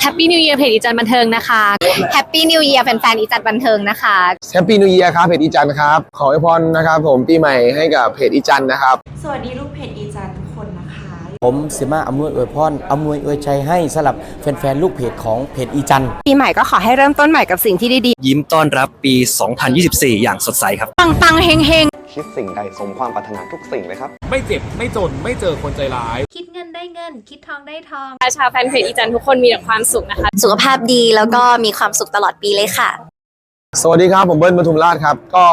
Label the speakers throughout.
Speaker 1: แฮปปี้นิว e ย r เพจอีจันบันเทิงนะคะ
Speaker 2: แฮปปี้นิวเยียร์แฟนๆอีจัดบันเทิงนะคะ
Speaker 3: แฮปปี้นิว e ย r ครับเพจอีจันครับ ขออวยพรนะครับ ผมปีใหม่ให้กับเพจอีจันนะครับ
Speaker 4: สวัสดีลูกเพจอีจันทุกคนนะคะ
Speaker 5: ผมสิมาอำนวยอวยพรอำนวยอวยใจให้สำหรับแฟนๆลูกเพจของเพจอีจัน
Speaker 2: ปีใหม่ก็ขอให้เริ่มต้นใหม่กับสิ่งที่ดี
Speaker 6: ยิ้มต้อนรับปี 2024 อย่างสดใสครับ
Speaker 2: ๆปังๆเฮง
Speaker 7: คิดสิ่งใดสมความปรารถนาทุกสิ่งเลยครับ
Speaker 8: ไม่เจ็บไม่จนไม่เจอคนใจร้าย
Speaker 4: คิดเงินได้เงิน คิดทองได้ทอง
Speaker 1: ชาวแฟนเพจอีจันทุกคนมีแต่ความสุขนะคะ
Speaker 2: สุขภาพดีแล้วก็มีความสุขตลอดปีเลยค่ะ
Speaker 3: สวัสดีครับ ผมเบิ้ลปทุมราชครับ ก็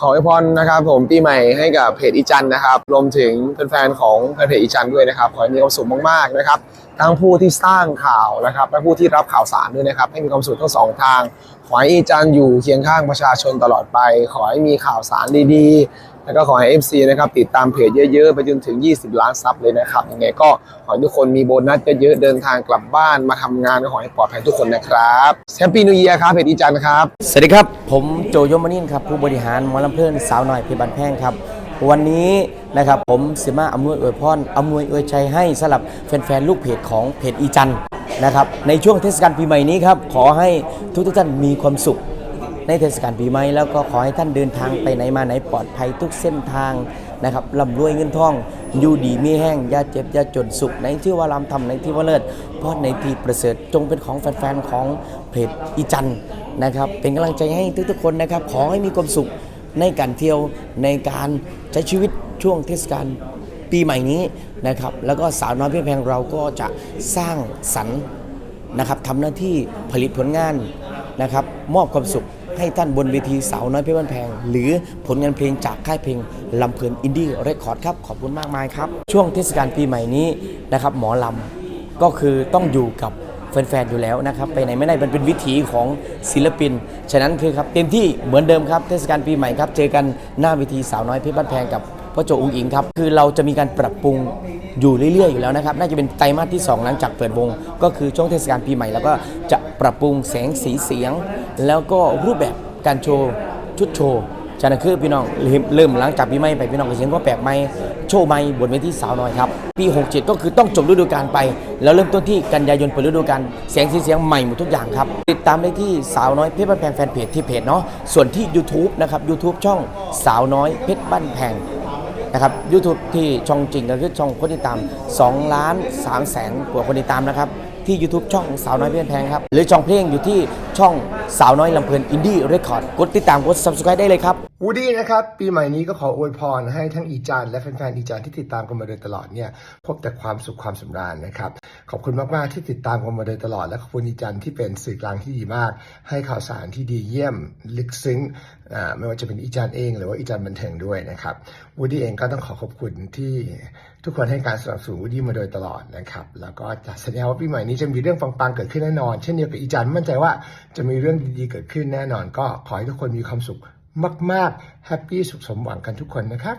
Speaker 3: ขออวยพรนะครับ ผมปีใหม่ให้กับเพจอีจันนะครับ รวมถึงแฟนๆของแฟนเพจอีจันด้วยนะครับ ขอให้มีความสุขมากๆนะครับ ทั้งผู้ที่สร้างข่าวนะครับ และผู้ที่รับข่าวสารด้วยนะครับ ให้มีความสุขทั้งสองทาง ขอให้อีจันอยู่เคียงข้างประชาชนตลอดไป ขอให้มีข่าวสารดีๆ แล้วก็ขอให้ FC นะครับติดตามเพจเยอะๆ ไปจนถึง 20 ล้านซับเลยนะครับยังไงก็ขอให้ทุกคนมีโบนัสเยอะๆเดินทางกลับบ้านมาทำงานก็ขอให้ปลอดภัยทุกคนนะครับแฮปปี้นิว e ย r ครับเพจอีจันครับ
Speaker 5: สวัสดีครับ ผมโจยมานินครับ ผู้บริหารหมอลำเพลินสาวหน่อยเพชรบันแพงครับ วันนี้นะครับผมสิมาอำนวยอวยพรอำนวยอวยใจให้สำหรับแฟนๆลูกเพจของเพจอีจันนะครับในช่วงเทศกาลปีใหม่นี้ครับขอให้ทุกๆท่านมีความสุข ในเทศกาลปีใหม่แล้วก็ขอให้ท่านเดินทางไปไหนมาไหนปลอดภัยทุกเส้นทางนะครับร่ำรวยเงินทองอยู่ดีมีแห้งยาเจ็บยาจนสุขในที่ว่าลำทำในที่ว่าเลิศเพราะในที่ประเสริฐจงเป็นของแฟนๆของเพจอีจันนะครับเป็นกำลังใจให้ทุกๆคนนะครับขอให้มีความสุขในการเที่ยวในการใช้ชีวิตช่วงเทศกาลปีใหม่นี้นะครับแล้วก็สาวน้อยเพียงแพงเราก็จะสร้างสรรค์นะครับทำหน้าที่ผลิตผลงานนะครับมอบความสุข ให้ท่านบนเวทีสาวน้อยเพชรบ้านแพง หรือผลงานเพลงจากค่ายเพลงลำเพลินอินดี้เรคคอร์ดครับ ขอบคุณมากมายครับ ช่วงเทศกาลปีใหม่นี้นะครับหมอลำก็คือต้องอยู่กับแฟนๆอยู่แล้วนะครับ ไปไหนไม่ได้มันเป็นวิถีของศิลปิน ฉะนั้นคือครับเต็มที่เหมือนเดิมครับเทศกาลปีใหม่ครับ เจอกันหน้าเวทีสาวน้อยเพชรบ้านแพงกับพ่อโจอุ้งอิงครับ คือเราจะมีการปรับปรุง อยู่เรื่อยๆ อยู่แล้วนะครับ น่าจะเป็นไตรมาสที่ 2 หลังจากเปิดวง ก็คือช่วงเทศกาลปีใหม่ แล้วก็จะปรับปรุงแสงสีเสียง แล้วก็รูปแบบการโชว์ชุดโชว์ฉะนั้นคือพี่น้องเริ่มหลังจากปีใหม่ไปพี่น้องก็เห็นว่าแปลกใหม่โชว์ใหม่บนเวทีสาวน้อยครับ ปี 67 ก็คือต้องจบฤดูกาลไป แล้วเริ่มต้นที่กันยายนเปิดฤดูกาลแสงสีเสียงใหม่หมดทุกอย่างครับ ติดตามได้ที่สาวน้อยเพชรบ้านแพงแฟนเพจที่เพจเนาะส่วนที่ YouTube นะครับ YouTube ช่องสาวน้อยเพชรบ้านแพง นะครับ YouTube ที่ช่องจริงก็คือช่องคนติดตาม2ล้าน3แสนกว่าคนติดตามนะครับที่ YouTube ช่องสาวน้อยเพื่อนแพงครับ หรือช่องเพลงอยู่ที่ช่องสาวน้อยลำเพลินอินดี้เรคคอร์ดกดติดตามกด subscribe ได้เลยครับ
Speaker 9: วูดดี้นะครับ ปีใหม่นี้ก็ขออวยพรให้ทั้งอีจันและแฟนๆอีจันที่ติดตามกันมาโดยตลอดเนี่ยพบแต่ความสุขความสำราญนะครับ ขอบคุณมากๆที่ติดตามกันมาโดยตลอด และขอบคุณอีจันที่เป็นสื่อกลางที่ดีมาก ให้ข่าวสารที่ดีเยี่ยมลึกซึ้งอ่าไม่ว่าจะเป็นอีจันเอง หรือว่าอีจันบันเทิงด้วยนะครับวูดดี้เองก็ต้องขอขอบคุณที่ทุกคนให้การสนับสนุนวูดดี้มาโดยตลอดนะครับแล้วก็จะสัญญาว่าปีใหม่นี้จะมีเรื่องปังๆเกิดขึ้นแน่นอน เช่นเดียวกับอีจันมั่นใจว่าจะมีเรื่องดีๆเกิดขึ้นแน่นอนก็ขอให้ทุกคนมีความสุขมาก ๆ แฮปปี้สุขสมหวังกันทุกคนนะครับ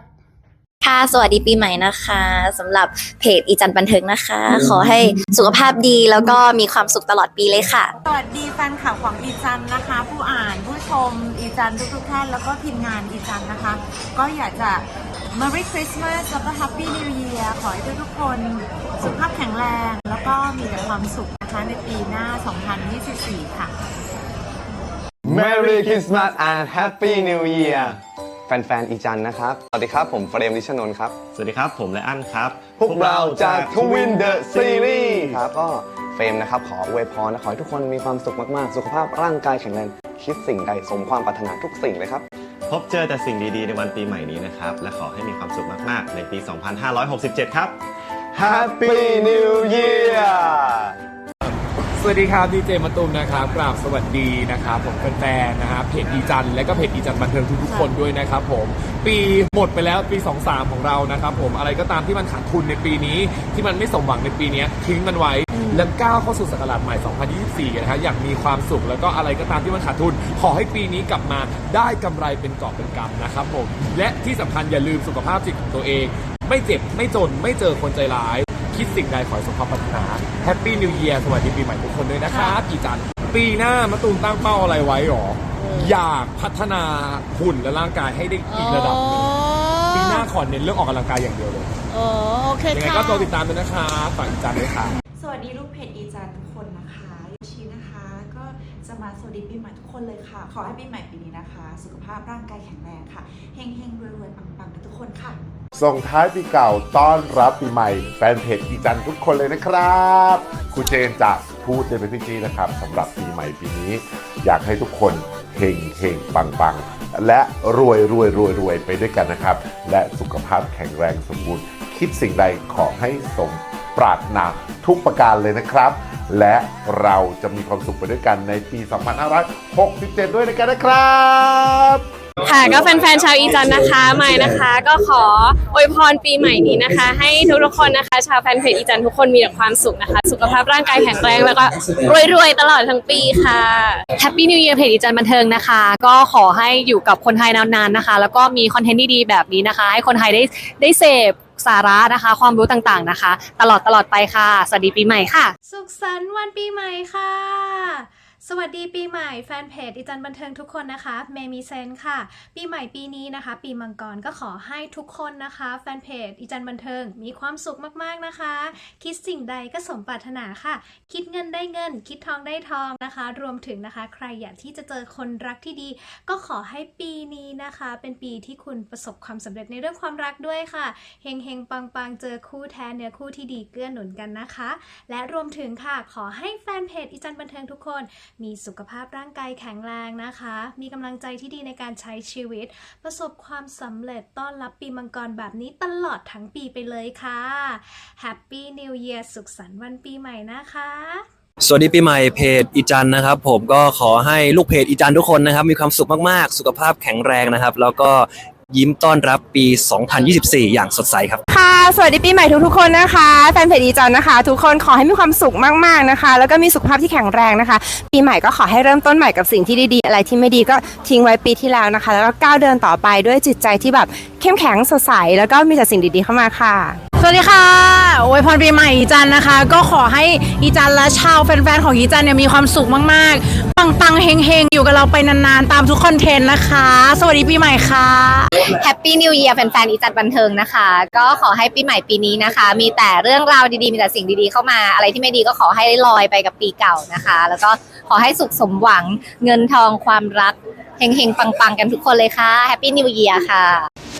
Speaker 2: ค่ะ สวัสดีปีใหม่นะคะสำหรับเพจอีจันบันเทิงนะคะ ขอให้สุขภาพดีแล้วก็มีความสุขตลอดปีเลยค่ะ
Speaker 4: สวัสดีแฟนข่าวของอีจันนะคะ ผู้อ่านผู้ชมอีจันทุกๆท่านแล้วก็ทีมงานอีจันนะคะ ก็อยากจะ Merry Christmas แล้วก็ Happy New Year ขอให้ทุกๆคน สุขภาพแข็งแรง แล้วก็มีแต่ความสุข นะคะในปีหน้า 2024 ค่ะ
Speaker 7: Merry Christmas and Happy New Year แฟนๆ อีจันนะครับ สวัสดีครับ ผมเฟรมลิชนนท์ครับ
Speaker 10: สวัสดีครับ ผมไลอันครับ
Speaker 7: พวกเราจาก Twin The Series ครับ ก็เฟรมนะครับ ขออวยพรและขอให้ทุกคนมีความสุขมากๆ สุขภาพร่างกายแข็งแรงคิดสิ่งใดสมความปรารถนาทุกสิ่งเลยครับ
Speaker 10: พบเจอแต่สิ่งดีๆ ในวันปีใหม่นี้นะครับ และขอให้มีความสุขมากๆ ในปี 2567 ครับ
Speaker 7: Happy New Year
Speaker 8: สวัสดีครับดีเจมะตูมนะครับกราบสวัสดีนะครับผมแฟนๆนะครับเพจอีจันและก็เพจอีจันบันเทิงทุกๆคนด้วยนะครับผมปีหมดไปแล้วปี 23 ของเรานะครับผมอะไรก็ตามที่มันขาดทุนในปีนี้ ที่มันไม่สมหวังในปีนี้ทิ้งมันไว้แล้วก้าวเข้าสู่ศักราชใหม่ 2024 นะครับอย่างมีความสุขแล้วก็อะไรก็ตามที่มันขาดทุน ขอให้ปีนี้กลับมาได้กำไรเป็นกอบเป็นกำนะครับผมและที่สำคัญอย่าลืมสุขภาพจิตของตัวเอง ไม่เจ็บไม่จนไม่เจอคนใจร้าย คิดสิ่งใดขอให้สมความปรารถนาแฮปปี้นิวเยียร์สวัสดีปีใหม่ทุกคนด้วยนะครับอีจันปีหน้ามะตูมตั้งเป้าอะไรไว้หรอ อยากพัฒนาหุ่นและร่างกายให้ได้อีกระดับหนึ่งปีหน้าขอเน้นเรื่องออกกำลังกายอย่างเดียวเลย
Speaker 1: โอเค
Speaker 8: ยังไงก็ตัวติดตามด้วยนะครับฝากอีจันด้วยค่ะ
Speaker 4: สวัสดีลูกเพจอีจันทุกคนนะคะ
Speaker 11: จะมาสวัสดีปีใหม่ทุกคนเลยค่ะ ขอให้ปีใหม่ปีนี้นะคะ สุขภาพร่างกายแข็งแรงค่ะเฮงเฮงรวยรวยปังปังกันทุกคนค่ะ
Speaker 12: ส่งท้ายปีเก่าต้อนรับปีใหม่ แฟนเพจอีจันทุกคนเลยนะครับครูเจนจะพูดในเป็นพิธีนะครับสำหรับปีใหม่ปีนี้ อยากให้ทุกคนเฮงเฮงปังปังและรวยรวยรวยรวยไปด้วยกันนะครับ และสุขภาพแข็งแรงสมบูรณ์ คิดสิ่งใดขอให้สมปรารถนาทุกประการเลยนะครับ และเราจะมีความสุขไปด้วยกันในปี 2567 ด้วยกันนะครับ
Speaker 1: ค่ะก็แฟนๆชาวอีจันนะคะใหม่นะคะ ก็ขออวยพรปีใหม่นี้นะคะ ให้ทุกๆคนนะคะ ชาวแฟนเพจอีจันทุกคนมีแต่ความสุขนะคะ สุขภาพร่างกายแข็งแรงแล้วก็รวยๆตลอดทั้งปีค่ะแฮปปี้นิว e ย r เพจอีจันบันเทิงนะคะ ก็ขอให้อยู่กับคนไทยนานๆนะคะ แล้วก็มีคอนเทนต์ดีๆแบบนี้นะคะ ให้คนไทยได้ได้เสพสาระนะคะ ความรู้ต่างๆนะคะ ตลอดตลอดไปค่ะ สวัสดีปีใหม่ค่ะ
Speaker 13: สุขสันต์วันปีใหม่ค่ะ สวัสดีปีใหม่แฟนเพจอีจันบันเทิงทุกคนนะคะเมมีเซนค่ะ ปีใหม่ปีนี้นะคะ ปีมังกรก็ขอให้ทุกคนนะคะ แฟนเพจอีจันบันเทิงมีความสุขมากๆนะคะ คิดสิ่งใดก็สมปรารถนาค่ะ คิดเงินได้เงิน คิดทองได้ทองนะคะ รวมถึงนะคะ ใครอยากที่จะเจอคนรักที่ดี ก็ขอให้ปีนี้นะคะ เป็นปีที่คุณประสบความสำเร็จในเรื่องความรักด้วยค่ะเฮงเฮงปังปังเจอคู่แท้เนื้อคู่ที่ดีเกื้อหนุนกันนะคะ และรวมถึงค่ะขอให้แฟนเพจอีจันบันเทิงทุกคนมีสุขภาพร่างกายแข็งแรงนะคะ มีกำลังใจที่ดีในการใช้ชีวิต ประสบความสำเร็จต้อนรับปีมังกรแบบนี้ตลอดทั้งปีไปเลยค่ะ Happy New Year สุขสันต์วันปีใหม่นะคะ
Speaker 6: สวัสดีปีใหม่เพจอีจันนะครับ ผมก็ขอให้ลูกเพจอีจันทุกคนนะครับ มีความสุขมากๆ สุขภาพแข็งแรงนะครับ แล้วก็ ยิ้มต้อนรับปี 2024 อย่างสดใสครับ
Speaker 14: ค่ะ สวัสดีปีใหม่ทุกๆคนนะคะ แฟนเพจดีจันนะคะ ทุกคนขอให้มีความสุขมากๆนะคะ แล้วก็มีสุขภาพที่แข็งแรงนะคะ ปีใหม่ก็ขอให้เริ่มต้นใหม่กับสิ่งที่ดีๆ อะไรที่ไม่ดีก็ทิ้งไว้ปีที่แล้วนะคะ แล้วก็ก้าวเดินต่อไปด้วยจิตใจที่แบบเข้มแข็งสดใส แล้วก็มีแต่สิ่งดีๆเข้ามาค่ะ
Speaker 15: สวัสดีค่ะอวยพรปีใหม่อีจันนะคะ ก็ขอให้อีจันและชาวแฟนๆของอีจันเนี่ยมีความสุขมากๆ ปังๆเฮงๆ อยู่กับเราไปนานๆ ตามทุกคอนเทนต์นะคะ สวัสดีปีใหม่ค่ะ
Speaker 2: แฮปปี้นิว e ย r แฟนๆอีจัดบันเทิงนะคะ ก็ขอให้ปีใหม่ปีนี้นะคะ มีแต่เรื่องราวดีๆ มีแต่สิ่งดีๆเข้ามา อะไรที่ไม่ดีก็ขอให้ลอยไปกับปีเก่านะคะ แล้วก็ขอให้สุขสมหวังเงินทองความรักเฮงๆปังๆกันทุกคนเลยค่ะแฮปปี้นิว e ย r ค่ะ